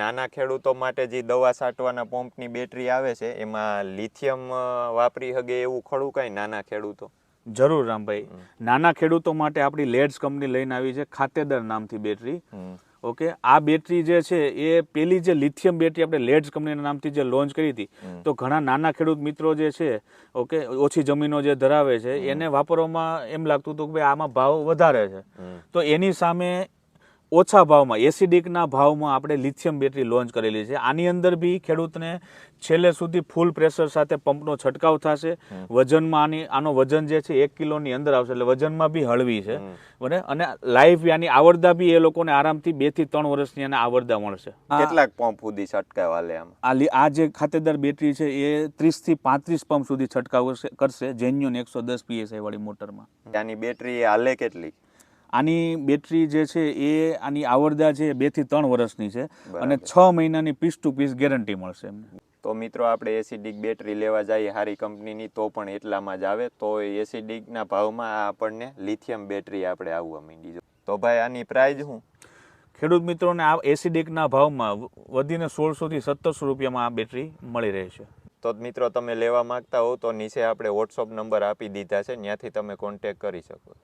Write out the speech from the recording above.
નાના ખેડૂતો માટે જે દવા છાંટવાના પંપની બેટરી આવે છે એમાં લિથિયમ વાપરી શકે એવું ખરું કાંઈ નાના ખેડૂતો? જરૂર રામભાઈ. નાના ખેડૂતો માટે આપણી લેડ્સ કંપની લઈને આવી છે ખાતેદાર નામથી બેટરી. ઓકે આ બેટરી જે છે એ પેલી જે લિથિયમ બેટરી આપણે લેડ્સ કંપનીના નામથી જે લોન્ચ કરી હતી તો ઘણા નાના ખેડૂત મિત્રો જે છે ઓકે ઓછી જમીનો જે ધરાવે છે એને વાપરવામાં એમ લાગતું હતું કે ભાઈ આમાં ભાવ વધારે છે. તો એની સામે ઓછા ભાવમાં એસિડિકના ભાવમાં આપણે લિથિયમ બેટરી લોન્ચ કરેલી છે. આની અંદર બી ખેડૂતને છેલ્લે સુધી ફૂલ પ્રેશર સાથે પંપનો છંટકાવ થશે. વજનમાં આની આનો વજન જે છે એક કિલોની અંદર આવશે એટલે વજનમાં બી હળવી છે. બને અને લાઈફ આની આવરદા બી એ લોકોને આરામથી બેથી ત્રણ વર્ષની આને આવરદા મળશે. કેટલાક પંપ સુધી છટકાવ લે આમ આ જે ખાતેદાર બેટરી છે એ ત્રીસથી પાંત્રીસ પંપ સુધી છંટકાવ કરશે- જેન્યુન એકસો દસ પીએસઆઈ વાળી મોટરમાં. આની બેટરી હાલે કેટલી? આની બેટરી જે છે એ આની આવરદા છે બેથી બેથી ત્રણ વર્ષની છે અને છ મહિનાની પીસ ટુ પીસ ગેરંટી મળશે એમને. તો મિત્રો આપણે એસિડિક બેટરી લેવા જઈએ સારી કંપનીની તો પણ એટલામાં જ આવે. તો એસિડિકના ભાવમાં આપણને લિથિયમ બેટરી આપણે આવવા માંડી તો ભાઈ આની પ્રાઇઝ શું? ખેડૂત મિત્રોને આ એસિડિકના ભાવમાં વધીને સોળસોથી સત્તરસો રૂપિયામાં આ બેટરી મળી રહે છે. તો મિત્રો તમે લેવા માંગતા હો તો નીચે આપણે વોટ્સઅપ નંબર આપી દીધા છે. ત્યાંથી તમે કોન્ટેક કરી શકો